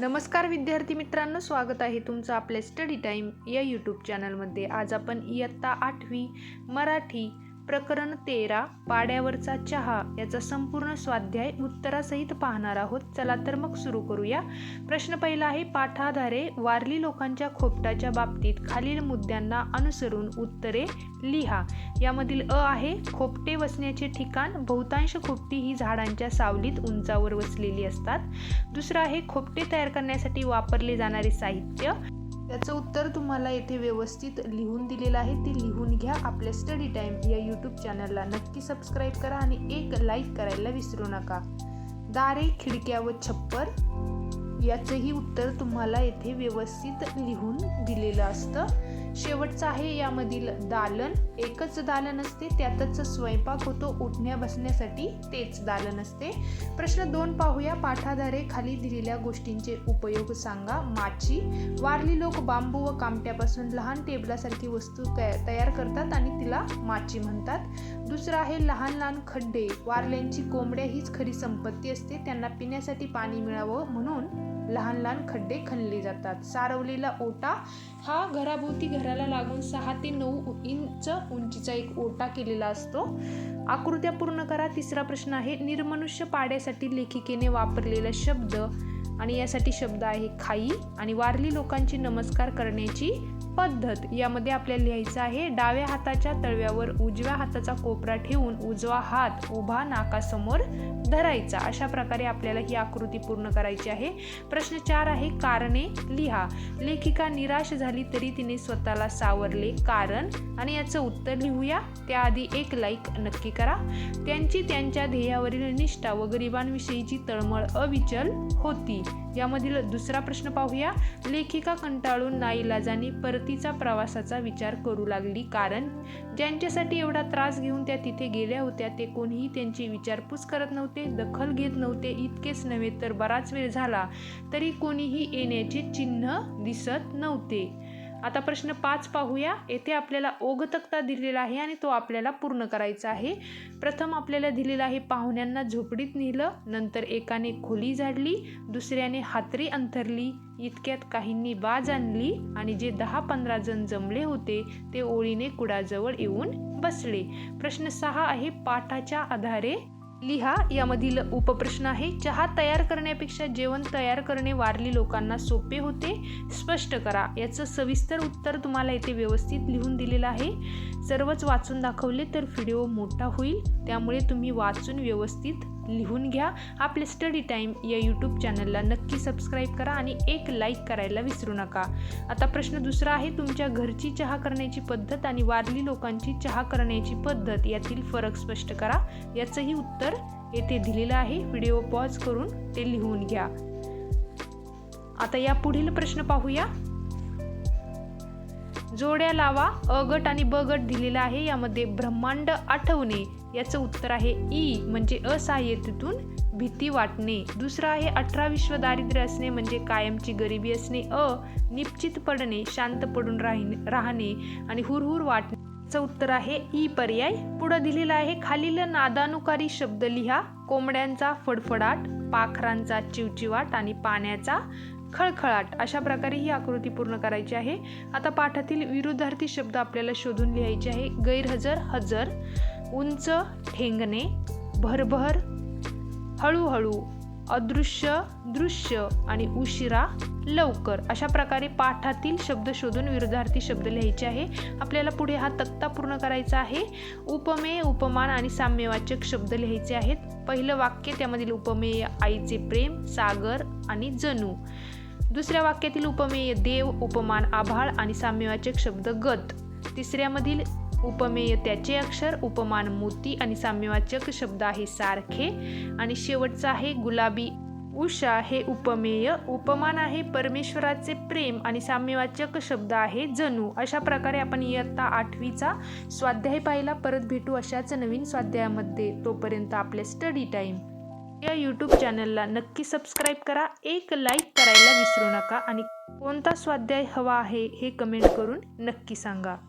नमस्कार विद्यार्थी मित्रांनो स्वागत आहे तुमचं आपल्या स्टडी टाईम या यूट्यूब चॅनलमध्ये आज आपण इयत्ता आठवी मराठी प्रकरण तेरा पाड्यावरचा चहा याचा संपूर्ण स्वाध्याय उत्तरासहित पाहणार आहोत. चला तर मग सुरू करूया. प्रश्न पहिला आहे पाठाधारे वारली लोकांच्या खोपटाच्या बाबतीत खालील मुद्द्यांना अनुसरून उत्तरे लिहा. यामधील अ आहे खोपटे वसण्याचे ठिकाण बहुतांश खोपटी ही झाडांच्या सावलीत उंचावर वसलेली असतात. दुसरं आहे खोपटे तयार करण्यासाठी वापरले जाणारे साहित्य त्याचं उत्तर तुम्हाला येथे व्यवस्थित लिहून दिलेलं आहे. ते लिहून घ्या. आपल्या स्टडी टाईम या यूट्यूब चॅनलला नक्की सबस्क्राईब करा आणि एक लाईक करायला विसरू नका. दारे खिडक्या व छप्पर याचंही उत्तर तुम्हाला येथे व्यवस्थित लिहून दिलेलं असतं. शेवटचं आहे यामधील दालन. एकच दालन असते त्यातच स्वयंपाक होतो उठण्या बसण्यासाठी तेच दालन असते. प्रश्न दोन पाहूया. पाठाधारे खाली दिलेल्या गोष्टींचे उपयोग सांगा. माची. वारली लोक बांबू व कामट्यापासून लहान टेबलासारखी वस्तू तया- तयार करतात आणि तिला माची म्हणतात. दुसरं आहे लहान लहान खड्डे. वारल्यांची कोंबड्या हीच खरी संपत्ती असते. त्यांना पिण्यासाठी पाणी मिळावं म्हणून लहान लहान खड्डे खणले जातात. सारवलेला ओटा हा घराभोवती घराला लागून सहा ते नऊ इंच उंचीचा एक ओटा केलेला असतो. आकृत्या पूर्ण करा. तिसरा प्रश्न आहे निर्मनुष्य पाड्यासाठी लेखिकेने वापरलेला शब्द आणि यासाठी शब्द आहे खाई आणि वारली लोकांची नमस्कार करण्याची पद्धत यामध्ये आपल्याला लिहायचं आहे डाव्या हाताच्या तळव्यावर उजव्या हाताचा कोपरा ठेवून उजवा हात उभा नाकासमोर धरायचा. अशा प्रकारे आपल्याला ही आकृती पूर्ण करायची आहे. प्रश्न चार आहे कारणे लिहा. लेखिका निराश झाली तरी तिने स्वतःला सावरले कारण आणि याचं उत्तर लिहूया. त्याआधी एक लाईक नक्की करा. त्यांची त्यांच्या ध्येयावरील निष्ठा व गरिबांविषयीची तळमळ अविचल होती. यामधील दुसरा प्रश्न पाहूया. लेखिका कंटाळून नाईलाजाने परत परतीचा प्रवासाचा विचार करू लागली. कारण ज्यांच्यासाठी एवढा त्रास घेऊन त्या तिथे गेल्या होत्या ते कोणीही त्यांची विचारपूस करत नव्हते दखल घेत नव्हते इतकेच नव्हे तर बराच वेळ झाला तरी कोणीही येण्याचे चिन्ह दिसत नव्हते. आता प्रश्न पाच पाहूया. येथे आपल्याला ओघ तक्ता दिलेला आहे आणि तो आपल्याला पूर्ण करायचा आहे. प्रथम आपल्याला दिलेला आहे पाहुण्यांना झोपडीत नेलं नंतर एकाने खोली झाडली दुसऱ्याने हातरी अंथरली. इतक्यात काहींनी बाज आणली आणि जे दहा पंधरा जण जमले होते ते ओळीने कुडाजवळ येऊन बसले. प्रश्न सहा आहे पाठाच्या आधारे लिहा. यामधील उपप्रश्न आहे चहा तयार करण्यापेक्षा जेवण तयार करणे वारली लोकांना सोपे होते? स्पष्ट करा. याचं सविस्तर उत्तर तुम्हाला येथे व्यवस्थित लिहून दिलेलं आहे. सर्वच वाचून दाखवले तर व्हिडिओ मोठा होईल. त्यामुळे तुम्ही वाचून व्यवस्थित लिहून घ्या. आपले स्टडी टाईम या यूट्यूब चॅनलला नक्की सबस्क्राईब करा आणि एक लाईक करायला विसरू नका. आता प्रश्न दुसरा आहे तुमच्या घरची चहा करण्याची पद्धत आणि वारली लोकांची चहा करण्याची पद्धत यातील फरक स्पष्ट करा. याचंही उत्तर येथे दिलेलं आहे. व्हिडिओ पॉज करून ते लिहून घ्या. आता या पुढील प्रश्न पाहूया. जोड्या लावा अ गट आणि ब गट दिलेला आहे. यामध्ये ब्रह्मांड आठवणे याचं उत्तर आहे ई म्हणजे असहाय्यतेतून भीती वाटणे. दुसरं आहे अठरा विश्व दारिद्र्य असणे म्हणजे कायमची गरिबी असणे. अ निश्चित पडणे शांत पडून राहणे राहणे आणि हुरहुर वाटणे. चं उत्तर आहे ई पर्याय. पुढं दिलेला आहे खालील नादानुकारी शब्द लिहा. कोंबड्यांचा फडफडाट पाखरांचा चिवचिवाट आणि पाण्याचा खळखळाट अशा प्रकारे ही आकृती पूर्ण करायची आहे. आता पाठातील विरुद्धार्थी शब्द आपल्याला शोधून लिहायचे आहे. गैरहजर हजर उंच ठेंगणे भरभर हळूहळू अदृश्य दृश्य आणि उशिरा लवकर अशा प्रकारे पाठातील शब्द शोधून विरुद्धार्थी शब्द लिहायचे आहे. आपल्याला पुढे हा तक्ता पूर्ण करायचा आहे. उपमेय उपमान आणि साम्यवाचक शब्द लिहायचे आहेत. पहिलं वाक्य त्यामधील उपमेय आईचे प्रेम सागर आणि जणू. दुसऱ्या वाक्यातील उपमेय देव उपमान आभाळ आणि साम्यवाचक शब्द गत. तिसऱ्यामधील उपमेय त्याचे अक्षर उपमान मोती आणि साम्यवाचक शब्द आहे सारखे. आणि शेवटचा आहे गुलाबी. उषा हे उपमेय उपमान आहे परमेश्वराचे प्रेम आणि साम्यवाचक शब्द आहे जणू. अशा प्रकारे आपण इयत्ता आठवीचा स्वाध्याय पाहिला. परत भेटू अशाच नवीन स्वाध्यायामध्ये. तोपर्यंत आपले स्टडी टाईम या यूट्यूब चॅनलला नक्की सबस्क्राईब करा. एक लाईक करायला विसरू नका. आणि कोणता स्वाध्याय हवा आहे हे कमेंट करून नक्की सांगा.